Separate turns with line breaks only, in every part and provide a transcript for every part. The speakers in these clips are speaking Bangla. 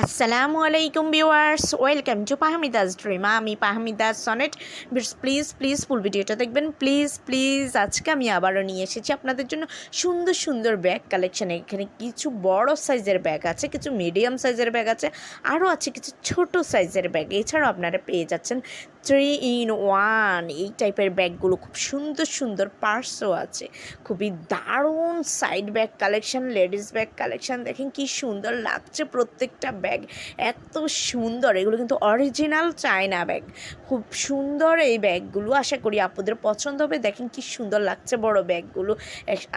আসসালামু আলাইকুম ভিউয়ার্স ওয়েলকাম টু পাহমিদাস ড্রিমা আমি পাহমিদাস সনেট প্লিজ প্লিজ ফুল ভিডিওটা দেখবেন। প্লিজ প্লিজ আজকে আমি আবারও নিয়ে এসেছি আপনাদের জন্য সুন্দর সুন্দর ব্যাগ কালেকশন এখানে কিছু বড় সাইজের ব্যাগ আছে, কিছু মিডিয়াম সাইজের ব্যাগ আছে, আরও আছে কিছু ছোট সাইজের ব্যাগ এছাড়াও আপনারা পেয়ে যাচ্ছেন থ্রি ইন ওয়ান এই টাইপের ব্যাগগুলো খুব সুন্দর সুন্দর পার্সও আছে। খুবই দারুণ side bag collection ladies bag collection দেখেন কি সুন্দর লাগছে প্রত্যেকটা ব্যাগ। এত সুন্দর, এগুলো কিন্তু অরিজিনাল চায়না ব্যাগ। খুব সুন্দর এই ব্যাগগুলো। আশা করি আপুদের পছন্দ হবে। দেখেন কি সুন্দর লাগছে বড় ব্যাগগুলো।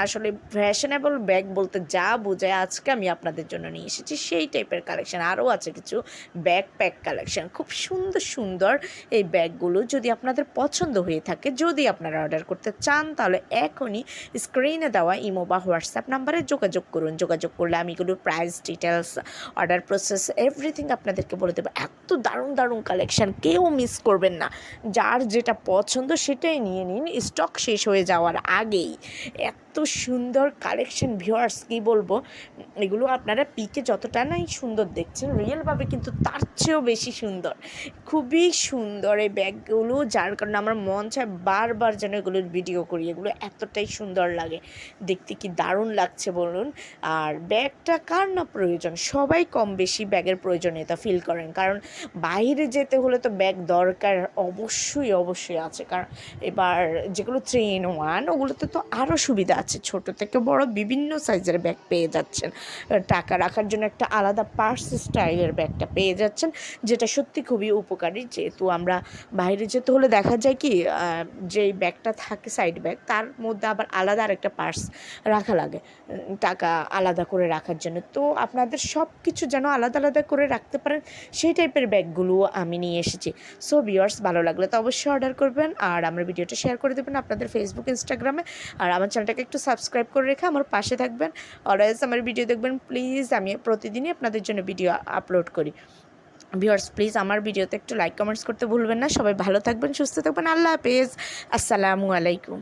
আসলে ফ্যাশনেবল ব্যাগ বলতে যা বোঝায় আজকে আমি আপনাদের জন্য নিয়ে এসেছি, সেই টাইপের কালেকশন আরও আছে কিছু ব্যাগ প্যাক কালেকশন খুব সুন্দর সুন্দর এই ব্যাগগুলো। যদি আপনাদের পছন্দ হয়ে থাকে, যদি আপনারা অর্ডার করতে চান, তাহলে এখনই স্ক্রিনে দেওয়া ইমো বা হোয়াটসঅ্যাপ নাম্বারে যোগাযোগ করুন। যোগাযোগ করলে আমি এগুলোর price details order process everything আপনাদেরকে বলে দেবো। এত দারুণ দারুণ কালেকশান কেউ মিস করবেন না। যার যেটা পছন্দ সেটাই নিয়ে নিন স্টক শেষ হয়ে যাওয়ার আগেই। এত সুন্দর কালেকশন ভিউয়ার্স কী বলব? এগুলো আপনারা পিকে যতটা নাই সুন্দর দেখছেন রিয়েলভাবে কিন্তু তার চেয়েও বেশি সুন্দর। খুবই সুন্দর এই ব্যাগগুলো, যার কারণে আমার মন চায় বারবার যেন এগুলোর ভিডিও করি। এগুলো এতটাই সুন্দর লাগে। দেখতে কি দারুণ লাগছে বলুন। আর ব্যাগটা কার না প্রয়োজন? সবাই কম বেশি ব্যাগের প্রয়োজনীয়তা ফিল করেন। কারণ বাইরে যেতে হলে তো ব্যাগ দরকার অবশ্যই অবশ্যই আছে। কারণ এবার যেগুলো থ্রি ইন ওয়ান ওগুলোতে তো আরও সুবিধা আছে। ছোট থেকে বড় বিভিন্ন সাইজের ব্যাগ পেয়ে যাচ্ছেন। টাকা রাখার জন্য একটা আলাদা পার্স স্টাইলের ব্যাগটা পেয়ে যাচ্ছেন, যেটা সত্যি খুবই উপকারী। যেহেতু আমরা বাইরে যেতে হলে দেখা যায় কি যেই ব্যাগটা থাকে সাইড ব্যাগ তার মধ্যে আবার আলাদা আরেকটা পার্স রাখা লাগে। টাকা আলাদা করে রাখার জন্য। তো আপনাদের সব কিছু যেন আলাদা আলাদা আলাদা করে রাখতে পারেন, সেই টাইপের ব্যাগগুলো আমি নিয়ে এসেছি। সো ভিউয়ার্স ভালো লাগলে তো অবশ্যই অর্ডার করবেন আর আমার ভিডিওটা শেয়ার করে দেবেন আপনাদের ফেসবুক ইনস্টাগ্রামে আর আমার চ্যানেলটাকে একটু সাবস্ক্রাইব করে রেখে আমার পাশে থাকবেন। অলওয়েজ আমার ভিডিও দেখবেন প্লিজ আমি প্রতিদিনই আপনাদের জন্য ভিডিও আপলোড করি। ভিউয়ার্স প্লিজ আমার ভিডিওতে একটু লাইক কমেন্টস করতে ভুলবেন না। সবাই ভালো থাকবেন, সুস্থ থাকবেন। আল্লাহ হাফেজ। আসসালামু আলাইকুম।